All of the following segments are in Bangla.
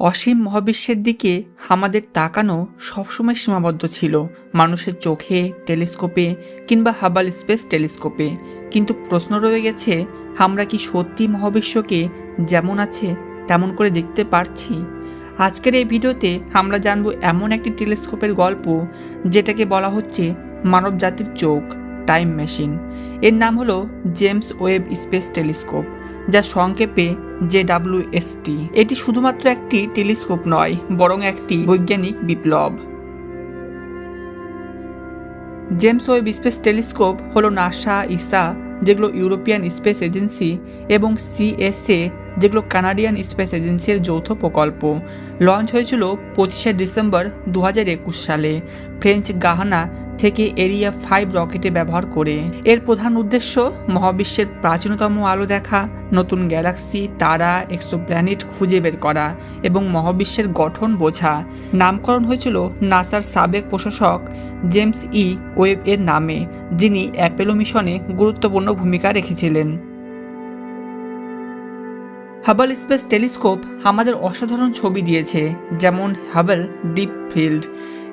অসীম মহাবিশ্বের দিকে আমাদের তাকানো সবসময় সীমাবদ্ধ ছিল। মানুষের চোখে, টেলিস্কোপে কিংবা হাবাল স্পেস টেলিস্কোপে। কিন্তু প্রশ্ন রয়ে গেছে, আমরা কি সত্যি মহাবিশ্বকে যেমন আছে তেমন করে দেখতে পারছি? আজকের এই ভিডিওতে আমরা জানব এমন একটি টেলিস্কোপের গল্প, যেটাকে বলা হচ্ছে মানব জাতির চোখ, টাইম মেশিন। এর নাম হলো জেমস ওয়েব স্পেস টেলিস্কোপ। যা সংক্ষেপে জেডাব্লিউএসটি। এটি শুধুমাত্র একটি টেলিস্কোপ নয়, বরং একটি বৈজ্ঞানিক বিপ্লব। জেমস ওয়েব স্পেস টেলিস্কোপ হল নাসা, ইসা, যেগুলো ইউরোপিয়ান স্পেস এজেন্সি, এবং সিএসএ যেগুলো কানাডিয়ান স্পেস এজেন্সির যৌথ প্রকল্প। লঞ্চ হয়েছিল পঁচিশে ডিসেম্বর দু হাজার একুশ সালে। ফ্রেঞ্চ গাহানা থেকে এরিয়া ফাইভ রকেটে ব্যবহার করে। এর প্রধান উদ্দেশ্য, মহাবিশ্বের প্রাচীনতম আলো দেখা, নতুন গ্যালাক্সি, তারা, এক্সোপ্ল্যানেট খুঁজে বের করা এবং মহাবিশ্বের গঠন বোঝা। নামকরণ হয়েছিল নাসার সাবেক প্রশাসক জেমস ই ওয়েব এর নামে, যিনি অ্যাপেলো মিশনে গুরুত্বপূর্ণ ভূমিকা রেখেছিলেন। হাবল স্পেস টেলিস্কোপ আমাদের অসাধারণ ছবি দিয়েছে, যেমন হাবল ডিপ ফিল্ড।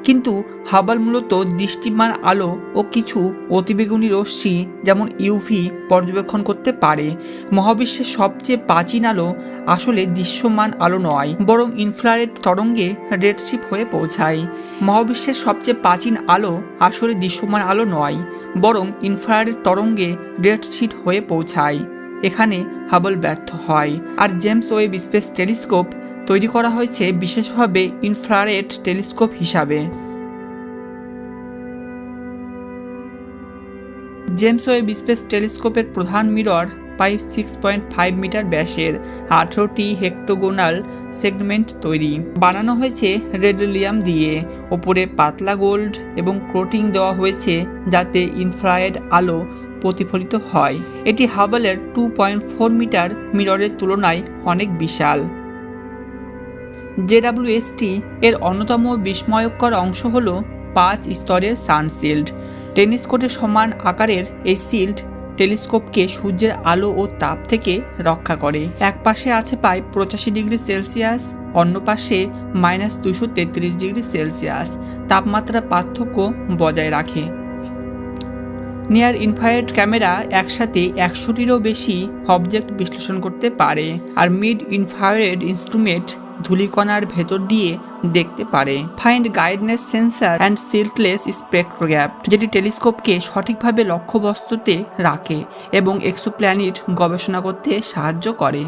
কিন্তু হাবল মূলত দৃষ্টিমান আলো ও কিছু অতিবেগুনি রশ্মি যেমন ইউভি পর্যবেক্ষণ করতে পারে। মহাবিশ্বের সবচেয়ে প্রাচীন আলো আসলে দৃশ্যমান আলো নয়, বরং ইনফ্রারেড তরঙ্গে রেডশিপ হয়ে পৌঁছায়। মহাবিশ্বের সবচেয়ে প্রাচীন আলো আসলে দৃশ্যমান আলো নয়, বরং ইনফ্রারেড তরঙ্গে রেডশিট হয়ে পৌঁছায়। এখানে হাবল ব্যর্থ হয়, আর জেমস ওয়েব স্পেস টেলিস্কোপ তৈরি করা হয়েছে বিশেষভাবে ইনফ্রারেড টেলিস্কোপ হিসাবে। জেমস ওয়েব স্পেস টেলিস্কোপের প্রধান মিরর প্রায় সিক্স পয়েন্ট ফাইভ মিটার ব্যাসের আঠেরোটি হেক্টোগোনাল সেগমেন্ট তৈরি। বানানো হয়েছে রেডলিয়াম দিয়ে। ওপরে পাতলা গোল্ড এবং কোটিং দেওয়া হয়েছে যাতে ইনফ্রারেড আলো প্রতিফলিত হয়। এটি হাবলের টু পয়েন্ট ফোর মিটার মিররের তুলনায় অনেক বিশাল। জেডাব্লিউএসটি এর অন্যতম বিস্ময়কর অংশ হল পাঁচ স্তরের সানশিল্ড টেনিস সমান আকারের এই শিল্ড টেলিস্কোপকে সূর্যের আলো ও তাপ থেকে রক্ষা করে। এক পাশে আছে প্রায় পঁচাশি ডিগ্রি সেলসিয়াস, অন্য পাশে মাইনাস দুশো তেত্রিশ ডিগ্রি সেলসিয়াস। তাপমাত্রা পার্থক্য বজায় রাখে। নিয়ার ইনফ্রারেড ক্যামেরা একসাথে একশোটিরও বেশি অবজেক্ট বিশ্লেষণ করতে পারে। আর মিড ইনফ্রারেড ইনস্ট্রুমেন্ট ধূলিকণার ভেতর দিয়ে দেখতে পারে। Find guidance sensor and slitless spectrograph যেটি টেলিস্কোপকে সঠিকভাবে লক্ষ্যবস্তুতে রাখে এবং এক্সোপ্ল্যানিট গবেষণা করতে সাহায্য করে।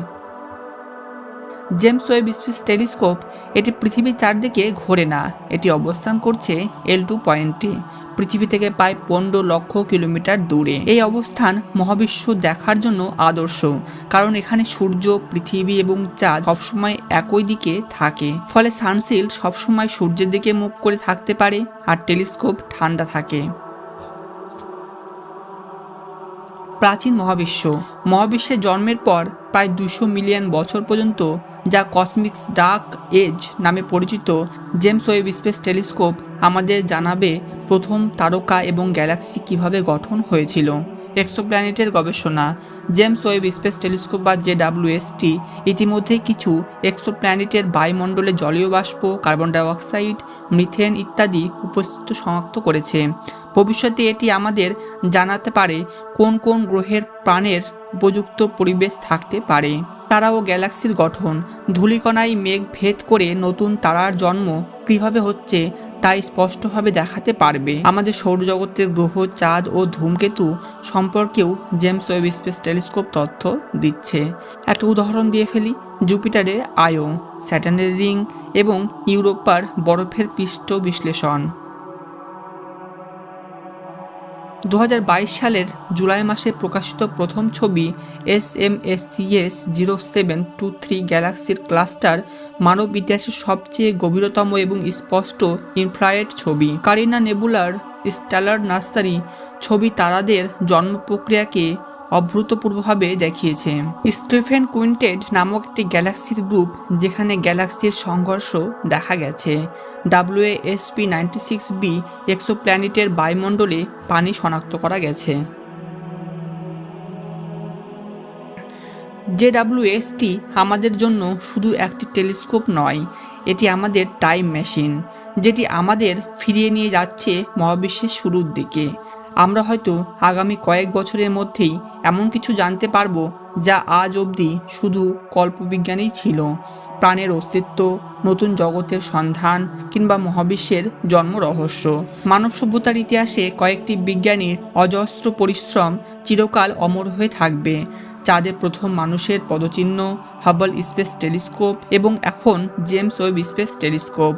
জেমস ওয়েব স্পেস টেলিস্কোপ এটি পৃথিবীর চারদিকে ঘোরে না। এটি অবস্থান করছে এল টু পয়েন্টে। পৃথিবী থেকে প্রায় পনেরো লক্ষ কিলোমিটার দূরে। এই অবস্থান মহাবিশ্ব দেখার জন্য আদর্শ, কারণ এখানে সূর্য, পৃথিবী এবং চাঁদ সবসময় একই দিকে থাকে। ফলে সানশিল্ড সবসময় সূর্যের দিকে মুখ করে থাকতে পারে আর টেলিস্কোপ ঠান্ডা থাকে। প্রাচীন মহাবিশ্ব। মহাবিশ্বের জন্মের পর প্রায় দুশো মিলিয়ন বছর পর্যন্ত যা কসমিক্স ডার্ক এজ নামে পরিচিত জেমস ওয়েব স্পেস টেলিস্কোপ আমাদের জানাবে প্রথম তারকা এবং গ্যালাক্সি কীভাবে গঠন হয়েছিল। এক্সোপ্ল্যানেটের গবেষণা জেমস ওয়েব স্পেস টেলিস্কোপ বা জে ডাব্লিউএসটি ইতিমধ্যে কিছু এক্সোপ্ল্যানেটের বায়ুমণ্ডলে জলীয় বাষ্প কার্বন ডাইঅক্সাইড মিথেন ইত্যাদি উপস্থিত শনাক্ত করেছে। ভবিষ্যতে এটি আমাদের জানাতে পারে কোন কোন গ্রহের প্রাণের উপযুক্ত পরিবেশ থাকতে পারে। তারা ও গ্যালাক্সির গঠন, ধূলিকণায় মেঘ ভেদ করে নতুন তারার জন্ম কীভাবে হচ্ছে তাই স্পষ্টভাবে দেখাতে পারবে। আমাদের সৌরজগতের গ্রহ, চাঁদ ও ধূমকেতু সম্পর্কেও জেমস ওয়েব স্পেস টেলিস্কোপ তথ্য দিচ্ছে। একটা উদাহরণ দিয়ে ফেলি জুপিটারের আয়ো, স্যাটার্নের রিং এবং ইউরোপার বরফের পৃষ্ঠ বিশ্লেষণ। দু হাজার বাইশ সালের জুলাই মাসে প্রকাশিত প্রথম ছবি S M S C S zero seven two three গ্যালাক্সির ক্লাস্টার মানব ইতিহাসের সবচেয়ে গভীরতম এবং স্পষ্ট ইনফ্রারেড ছবি। কারিনা নেবুলার স্টালার নার্সারি ছবি তারাদের জন্ম প্রক্রিয়াকে অভূতপূর্বভাবে দেখিয়েছে। স্টিফেন কুইন্টেড নামক একটি গ্যালাক্সির গ্রুপ যেখানে গ্যালাক্সির সংঘর্ষ দেখা গেছে। ডাব্লিউএসপি নাইনটি সিক্স বি এক্সোপ্ল্যানেটের বায়ুমণ্ডলে পানি শনাক্ত করা গেছে। জেডাব্লিউএসটি আমাদের জন্য শুধু একটি টেলিস্কোপ নয়, এটি আমাদের টাইম মেশিন, যেটি আমাদের ফিরিয়ে নিয়ে যাচ্ছে মহাবিশ্বের শুরুর দিকে। আমরা হয়তো আগামী কয়েক বছরের মধ্যেই এমন কিছু জানতে পারব যা আজ অবধি শুধু কল্পবিজ্ঞানেই ছিল। প্রাণের অস্তিত্ব, নতুন জগতের সন্ধান কিংবা মহাবিশ্বের জন্ম রহস্য। মানব সভ্যতার ইতিহাসে কয়েকটি বিজ্ঞানীর অজস্র পরিশ্রম চিরকাল অমর হয়ে থাকবে। চাঁদে প্রথম মানুষের পদচিহ্ন হাবল স্পেস টেলিস্কোপ এবং এখন জেমস ওয়েব স্পেস টেলিস্কোপ